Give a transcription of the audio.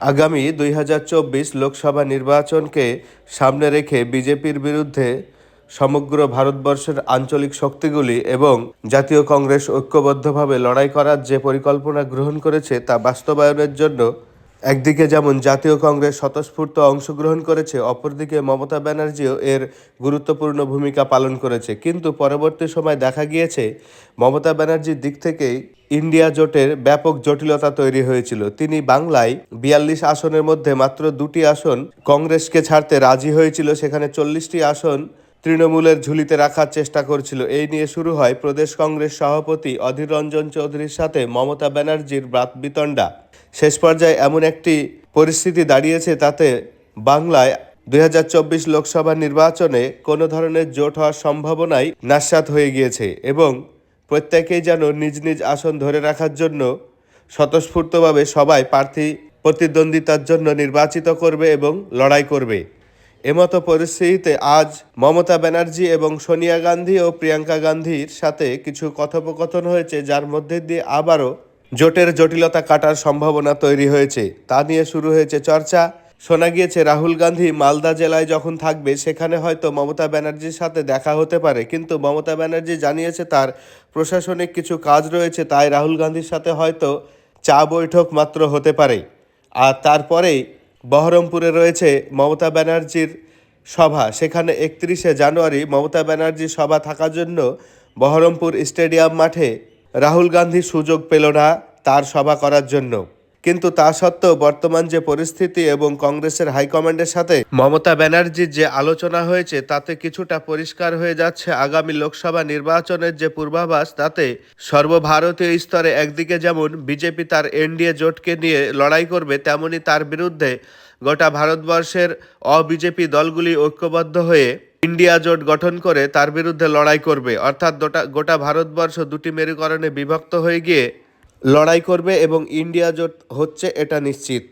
আগামী দুই হাজার চব্বিশ লোকসভা নির্বাচনকে সামনে রেখে বিজেপির বিরুদ্ধে সমগ্র ভারতবর্ষের আঞ্চলিক শক্তিগুলি এবং জাতীয় কংগ্রেস ঐক্যবদ্ধভাবে লড়াই করার যে পরিকল্পনা গ্রহণ করেছে তা বাস্তবায়নের জন্য একদিকে যেমন জাতীয় কংগ্রেস স্বতঃস্ফূর্ত অংশগ্রহণ করেছে, অপরদিকে মমতা ব্যানার্জিও এর গুরুত্বপূর্ণ ভূমিকা পালন করেছে। কিন্তু পরবর্তী সময় দেখা গিয়েছে, মমতা ব্যানার্জির দিক থেকেই ইন্ডিয়া জোটের ব্যাপক জটিলতা তৈরি হয়েছিল। তিনি বাংলায় বিয়াল্লিশ আসনের মধ্যে মাত্র দুটি আসন কংগ্রেসকে ছাড়তে রাজি হয়েছিল, সেখানে চল্লিশটি আসন তৃণমূলের ঝুলিতে রাখার চেষ্টা করছিল। এই নিয়ে শুরু হয় প্রদেশ কংগ্রেস সভাপতি অধীর রঞ্জন চৌধুরীর সাথে মমতা ব্যানার্জির ব্রাতবিতণ্ডা শেষ পর্যায়ে এমন একটি পরিস্থিতি দাঁড়িয়েছে তাতে বাংলায় দুই হাজার চব্বিশ লোকসভা নির্বাচনে কোনো ধরনের জোট হওয়ার সম্ভাবনাই নাস্যাৎ হয়ে গিয়েছে এবং প্রত্যেকেই যেন নিজ নিজ আসন ধরে রাখার জন্য স্বতঃস্ফূর্তভাবে সবাই প্রার্থী প্রতিদ্বন্দ্বিতার জন্য নির্বাচিত করবে এবং লড়াই করবে। এমতো পরিস্থিতিতে আজ মমতা ব্যানার্জি এবং সোনিয়া গান্ধী ও প্রিয়াঙ্কা গান্ধীর সাথে কিছু কথোপকথন হয়েছে, যার মধ্যে দিয়ে আবারও জোটের জটিলতা কাটার সম্ভাবনা তৈরি হয়েছে। তা নিয়ে শুরু হয়েছে চর্চা। শোনা গিয়েছে, রাহুল গান্ধী মালদা জেলায় যখন থাকবে, সেখানে হয়তো মমতা ব্যানার্জির সাথে দেখা হতে পারে। কিন্তু মমতা ব্যানার্জি জানিয়েছে তার প্রশাসনিক কিছু কাজ রয়েছে, তাই রাহুল গান্ধীর সাথে হয়তো চা বৈঠক মাত্র হতে পারে। আর তারপরেই বহরমপুরে রয়েছে মমতা ব্যানার্জির সভা। সেখানে একত্রিশে জানুয়ারি মমতা ব্যানার্জির সভা থাকার জন্য বহরমপুর স্টেডিয়াম মাঠে রাহুল গান্ধী সুযোগ পেল না তার সভা করার জন্য। কিন্তু তা সত্ত্বেও বর্তমান যে পরিস্থিতি এবং কংগ্রেসের হাইকমান্ডের সাথে মমতা ব্যানার্জির যে আলোচনা হয়েছে, তাতে কিছুটা পরিষ্কার হয়ে যাচ্ছে আগামী লোকসভা নির্বাচনের যে পূর্বাভাস, তাতে সর্বভারতীয় স্তরে একদিকে যেমন বিজেপি তার এনডিএ জোটকে নিয়ে লড়াই করবে, তেমনি তার বিরুদ্ধে গোটা ভারতবর্ষের অবিজেপি দলগুলি ঐক্যবদ্ধ হয়ে ইন্ডিয়া জোট গঠন করে তার বিরুদ্ধে লড়াই করবে। অর্থাৎ গোটা ভারতবর্ষ দুটি মেরুকরণে বিভক্ত হয়ে গিয়ে লড়াই করবে এবং ইন্ডিয়া জোট হচ্ছে এটা নিশ্চিত।